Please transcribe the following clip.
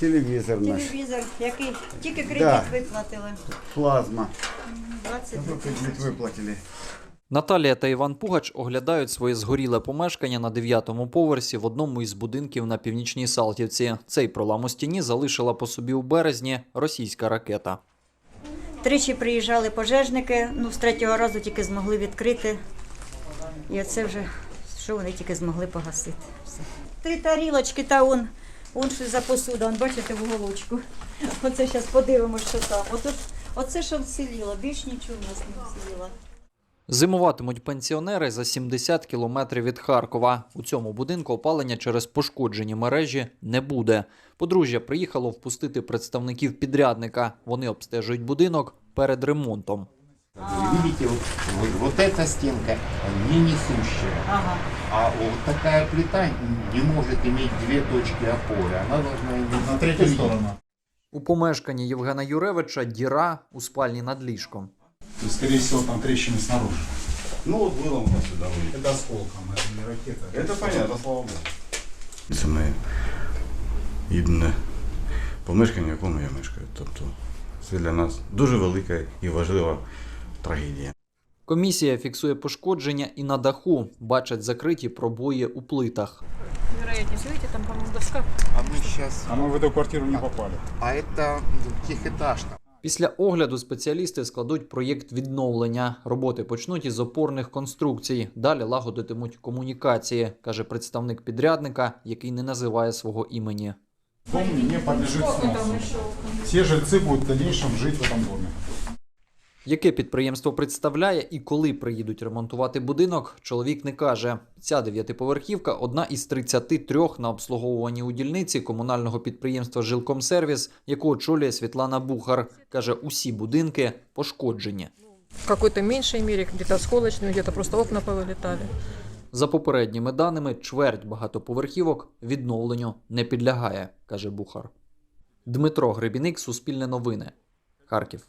Телевізор наш, Телевізор, який тільки кредит Да. виплатили. плазма. 20 Кредит виплатили. Наталія та Іван Пугач оглядають своє згоріле помешкання на дев'ятому поверсі в одному із будинків на північній Салтівці. Цей пролам у стіні залишила по собі у березні російська ракета. Тричі приїжджали пожежники, ну з третього разу тільки змогли відкрити. І оце вже, що вони тільки змогли погасити. Все. Три тарілочки та он, он що за посуда, он бачите в уголочку. Оце зараз подивимося, що там. Отут, оце що вціліло, більш нічого в нас не вціліло. Зимуватимуть пенсіонери за 70 кілометрів від Харкова. У цьому будинку опалення через пошкоджені мережі не буде. Подружжя приїхало впустити представників підрядника. Вони обстежують будинок перед ремонтом. Видите, вот, вот, вот эта стенка не несущая. Ага. А вот такая плита не может иметь две точки опоры. Она должна иметь На третью три. сторону. У помешканні Євгена Юревича діра у спальні над ліжком. То есть, скорее всего, там трещины снаружи. Ну вот выломано сюда вылетело. Это осколком, это не ракета. Это понятно, слава богу. Це моє єдине помешкання, в якому я мешкаю. Тобто це для нас дуже велика і важлива трагедія. Комісія фіксує пошкодження і на даху. Бачать закриті пробої у плитах. Вероятнее, видите, там, по-моему, доска. А мы сейчас... А мы в эту квартиру не попали. А это двухэтажка. Після огляду спеціалісти складуть проєкт відновлення. Роботи почнуть із опорних конструкцій. Далі лагодитимуть комунікації, каже представник підрядника, який не називає свого імені. Дом не подлежит сносу. Все жильцы будут в дальнейшем жить в этом доме. Яке підприємство представляє і коли приїдуть ремонтувати будинок, чоловік не каже. Ця дев'ятиповерхівка одна із 33 на обслуговуванні у дільниці комунального підприємства Жилкомсервіс, яку очолює Світлана Бухар. Каже, усі будинки пошкоджені. В какой-то меньшей мере, где-то осколочные, где-то просто окна повылетали. За попередніми даними, чверть багатоповерхівок відновленню не підлягає, каже Бухар. Дмитро Гребіник, Суспільне новини, Харків.